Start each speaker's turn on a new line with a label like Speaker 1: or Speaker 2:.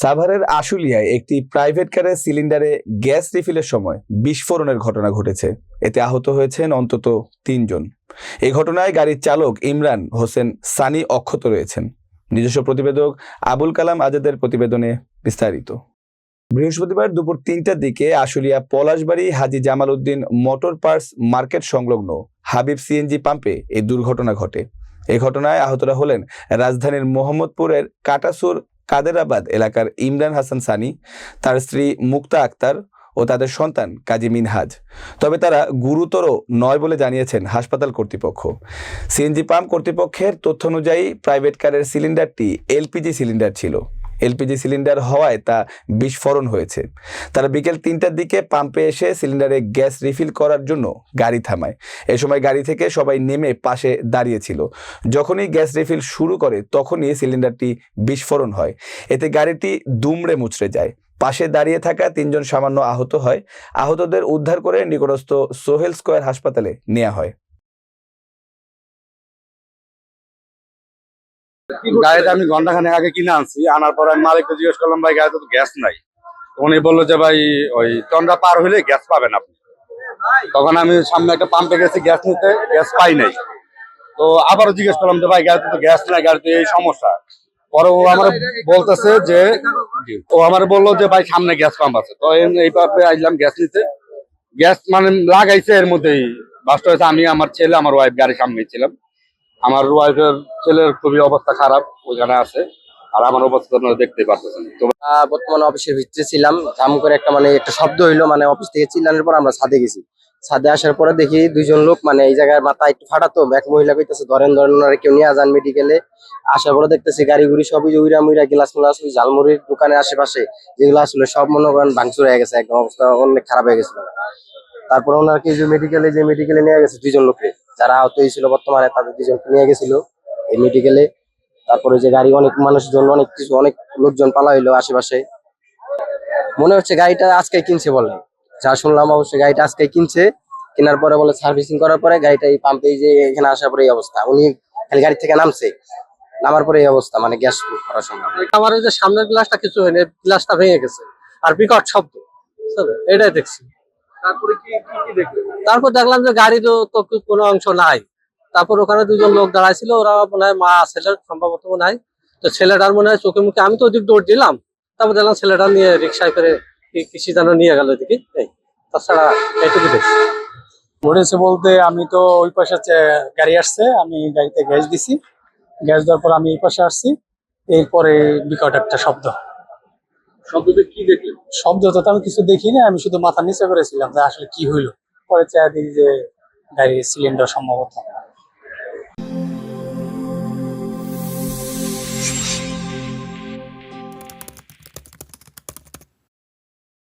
Speaker 1: সাভারের আশুলিয়ায় একটি প্রাইভেট কারের সিলিন্ডারে গ্যাস রিফিলের সময় বিস্ফোরণের ঘটনা ঘটেছে। এতে আহত হয়েছেন অন্তত তিনজন। এই ঘটনায় গাড়ির চালক ইমরান হোসেন সানি অক্ষত রয়েছেন। নিজস্ব প্রতিবেদক আবুল কালাম আজাদের প্রতিবেদনে বিস্তারিত। বৃহস্পতিবার দুপুর তিনটার দিকে Ashulia Palashbari Haji Jamal Uddin motor parts market সংলগ্ন হাবিব সিএনজি পাম্পে এই দুর্ঘটনা ঘটে। এ ঘটনায় আহতরা হলেন রাজধানীর মোহাম্মদপুরের কাটাসুর কাদেরাবাদ এলাকার ইমরান হাসান সানি, তার স্ত্রী মুক্তা আক্তার ও তাদের সন্তান কাজী মিনহাজ। তবে তারা গুরুতর নয় বলে জানিয়েছেন হাসপাতাল কর্তৃপক্ষ। সিএনজি পাম্প কর্তৃপক্ষের তথ্য অনুযায়ী প্রাইভেট কারের সিলিন্ডারটি এলপিজি সিলিন্ডার ছিল। এলপিজি সিলিন্ডার হওয়ায় তা বিস্ফোরণ হয়েছে। তারা বিকেল তিনটার দিকে পাম্পে এসে সিলিন্ডারে গ্যাস রিফিল করার জন্য গাড়ি থামায়। এ সময় গাড়ি থেকে সবাই নেমে পাশে দাঁড়িয়েছিল। যখনই গ্যাস রিফিল শুরু করে তখনই সিলিন্ডারটি বিস্ফোরণ হয়। এতে গাড়িটি দুমড়ে মুচড়ে যায়। পাশে দাঁড়িয়ে থাকা তিনজন সামান্য আহত হয়। আহতদের উদ্ধার করে নিকটস্থ সোহেল স্কোয়ার হাসপাতালে নেওয়া হয়।
Speaker 2: গাড়িটা আমি ঘন্টাখানেক আগে কিনে আনছি আনার পর আমি মালিককে জিজ্ঞেস করলাম ভাই গাড়িতে তো গ্যাস নাই। উনি বলল যে ভাই ওই টনটা পার হইলে গ্যাস পাবেন আপনি। তখন আমি সামনে একটা পাম্পে গেছি গ্যাস নিতে গ্যাস পাই নাই। তো আবারও জিজ্ঞেস করলাম যে ভাই গাড়িতে তো গ্যাস নাই গাড়িতে এই সমস্যা। পরে ও আমার বলতেছে যে ও আমার বলল যে ভাই সামনে গ্যাস পাম্প আছে। তো এই- এই পাম্পে আসলাম গ্যাস নিতে। গ্যাস মানে লাগাইছে এর মধ্যেই বাস্ট হয়েছে। আমি আমার ছেলে আমার ওয়াইফ গাড়ির সামনে ছিলাম। আমার ওয়াইফের ছেলের খুবই অবস্থা খারাপ, ওইখানে আছে। আর আমার অবস্থা দেখতে পারতেছেন। তো
Speaker 3: বর্তমানে অফিসের ভিতরে ছিলাম ধাম করে একটা মানে একটা শব্দ হইল মানে অফিস থেকে চিল্লানোর পর আমরা ছাদে গেছি। ছাদে আসার পরে দেখি দুইজন লোক মানে এই জায়গায় মাথা একটু ফাটাতো, এক মহিলা কইতেছে, ধরেন ধরেন, ওনারা কেউ নিয়ে যান মেডিকেলে আসার পরে দেখতেছি গাড়ি গুড়ি সবই উইরা মুইরা, গ্লাস মুলাস, ওই ঝালমুড়ির দোকানের আশেপাশে যেগুলো আসলে সব মনে করেন ভাঙচুর হয়ে গেছে, একদম অবস্থা অনেক খারাপ হয়ে গেছিল তারপরে ওনাকে যে মেডিকেলে যে মেডিকেলে নিয়ে গেছে, দুইজন লোককে যারা আহত হয়েছিল বর্তমানে, তাদের দুইজনকে নিয়ে গেছিল এই মেডিকেলে তারপরে যে গাড়ি, অনেক মানুষের জন্য অনেক কিছু, অনেক লোকজন পালা হইল আশেপাশে। মনে হচ্ছে গাড়িটা আজকে কিনছে বলে। যা শুনলাম অবশ্যই গাড়িটা আজকে কিনছে। কেনার পরে বলে সার্ভিসিং করার পরে গাড়িটা এই পাম্পে যে এখানে আসার পরে এই অবস্থা। উনি খালি গাড়ি থেকে নামছে। নামার পরে এই অবস্থা মানে গ্যাস করার সময়
Speaker 4: আমার ওই যে সামনের গ্লাসটা কিছু হয়নি গ্লাসটা ভেঙে গেছে। আর বিকট শব্দ। এটাই দেখছি।
Speaker 2: তারপরে কি কি দেখলেন?
Speaker 4: তারপর দেখলাম যে গাড়িরও তো কোনো অংশ নাই। তারপর ওখানে দুজন লোক দাঁড়াইছিল ওরা মনে হয় মা ছেলের সম্ভবত মনে হয়। তো ছেলেটার মনে হয় চোখে মুখে আমি তো ওদিক দৌড় দিলাম। তারপর দেখলাম ছেলেটা নিয়ে রিক্সায় করে কৃষি যেন নিয়ে গেল ওদিকে এই তাছাড়া এইটুকু দেখছি।
Speaker 5: ঘটেছে বলতে আমি তো ওই পাশে গাড়ি আসছে আমি গাড়িতে গ্যাস দিছি। গ্যাস দেওয়ার পর আমি এই পাশে আসছি। এরপরে বিকট একটা শব্দ।
Speaker 2: শব্দতে কি দেখলেন?
Speaker 5: শব্দ তো আমি কিছু দেখিনি, আমি শুধু মাথা নিচে করেছিলাম যে আসলে কি হইল। পরে চাই দেখি যে গাড়ির সিলিন্ডার সম্ভবত।